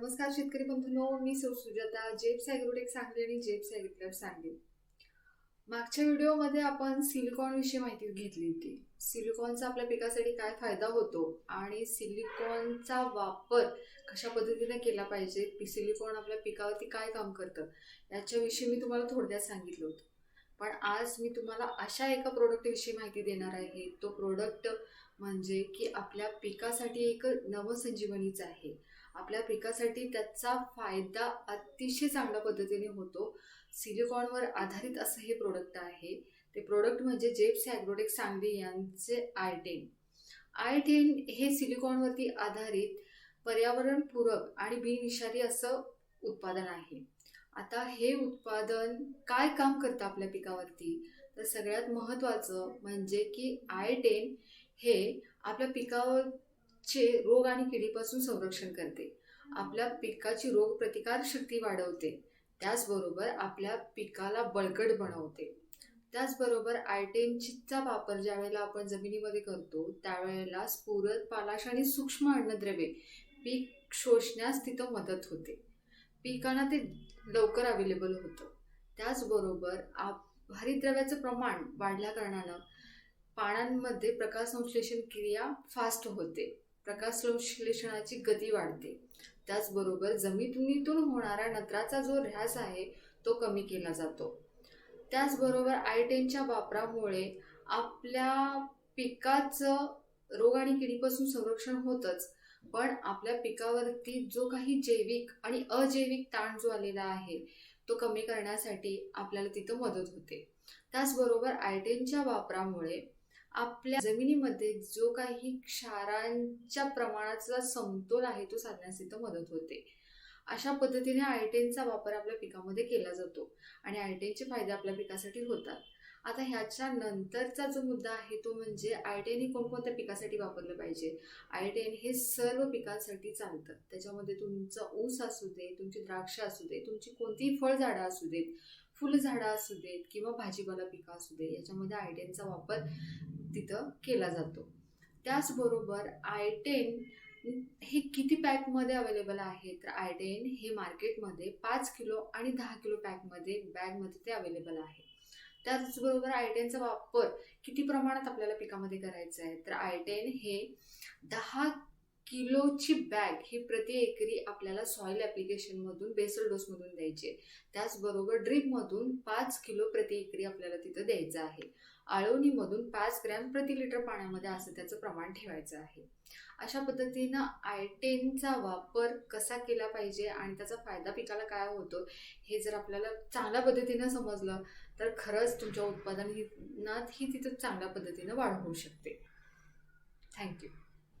नमस्कार शेतकरी बंधूंनो मी सौ सुजाता जेप्स ॲग्रोटेक सांगली आणि जेप्स ॲग्रिक्लब सांगली. मागच्या व्हिडिओमध्ये आपण सिलिकॉन विषयी माहिती घेतली होती. सिलिकॉनचा आपल्या पिकासाठी काय फायदा होतो आणि सिलिकॉनचा वापर कशा पद्धतीने केला पाहिजे सिलिकॉन आपल्या पिकावरती काय काम करतं याच्याविषयी मी तुम्हाला थोडक्यात सांगितलं होतं. पण आज मी तुम्हाला अशा एका प्रोडक्टविषयी माहिती देणार आहे. तो प्रोडक्ट म्हणजे की आपल्या पिकासाठी एक नवसंजीवनीच आहे. आपल्या पिकासाठी त्याचा फायदा अतिशय चांगल्या पद्धतीने होतो. सिलिकॉनवर आधारित असं हे प्रोडक्ट आहे. ते प्रोडक्ट म्हणजे जेप्स ॲग्रोटेक सांगली यांचे आय टेन आय टेन हे सिलिकॉनवरती आधारित पर्यावरणपूरक आणि बिनविषारी असं उत्पादन आहे. आता हे उत्पादन काय काम करतं आपल्या पिकावरती? तर सगळ्यात महत्त्वाचं म्हणजे की आय टेन हे आपल्या पिकावर चे रोग आणि किडीपासून संरक्षण करते. आपल्या पिकाची रोग प्रतिकार शक्ती वाढवते. त्याचबरोबर आपल्या पिकाला बळकट बनवते. त्याचबरोबर आयटेनचा वापर ज्या वेळेला आपण जमिनीमध्ये करतो त्यावेळेला स्फुरद पालाश आणि सूक्ष्म अन्नद्रव्ये पीक शोषण्यास तिथं मदत होते. पिकांना ते लवकर अवेलेबल होतं. त्याचबरोबर आप हरितद्रव्याचं प्रमाण वाढल्या कारणानं पानांमध्ये प्रकाश संश्लेषण क्रिया फास्ट होते. प्रकाश संश्लेषणाची गती वाढते. त्याचबरोबर जमिनीतून होणारा नत्राचा जो ऱ्हास आहे तो कमी केला जातो. त्याचबरोबर आयटेनच्या वापरामुळे आपल्या पिकाचं रोग आणि किडीपासून संरक्षण होतंच पण आपल्या पिकावरती जो काही जैविक आणि अजैविक ताण जो आलेला आहे तो कमी करण्यासाठी आपल्याला तिथं मदत होते. त्याचबरोबर आयटेनच्या वापरामुळे आपल्या जमिनीमध्ये जो काही क्षारांच्या प्रमाणाचा समतोल आहे तो साधण्यास तिथं मदत होते. अशा पद्धतीने आयटेनचा वापर आपल्या पिकामध्ये केला जातो आणि आयटेनचे फायदे आपल्या पिकासाठी होतात. आता ह्याच्या नंतरचा जो मुद्दा आहे तो म्हणजे आयटेन हे कोणकोणत्या पिकासाठी वापरलं पाहिजे? आयटेन हे सर्व पिकांसाठी चालतं. त्याच्यामध्ये तुमचा ऊस असू दे तुमची द्राक्ष असू दे तुमची कोणतीही फळझाडं असू देत फुलझाडं असू देत किंवा भाजीपाला पिकं असू दे याच्यामध्ये आय टेनचा वापर तिथं केला जातो. त्याचबरोबर आय टेन हे किती पॅकमध्ये अवेलेबल आहे? तर आय टेन हे मार्केटमध्ये पाच किलो आणि दहा किलो पॅकमध्ये बॅगमध्ये ते अवेलेबल आहे. त्याचबरोबर आय टेनचा वापर किती प्रमाणात आपल्याला पिकामध्ये करायचा आहे? तर आय टेन हे दहा किलोची बॅग ही प्रति एकरी आपल्याला सॉईल ॲप्लिकेशनमधून बेसल डोसमधून द्यायची आहे. त्याचबरोबर ड्रीपमधून पाच किलो प्रति एकरी आपल्याला तिथं द्यायचं आहे. आळवणीमधून पाच ग्रॅम प्रति लिटर पाण्यामध्ये असं त्याचं प्रमाण ठेवायचं आहे. अशा पद्धतीनं आयटेनचा वापर कसा केला पाहिजे आणि त्याचा फायदा पिकाला काय होतो हे जर आपल्याला चांगल्या पद्धतीनं समजलं तर खरंच तुमच्या उत्पादनात ही तिथं चांगल्या पद्धतीनं वाढ होऊ शकते. थँक्यू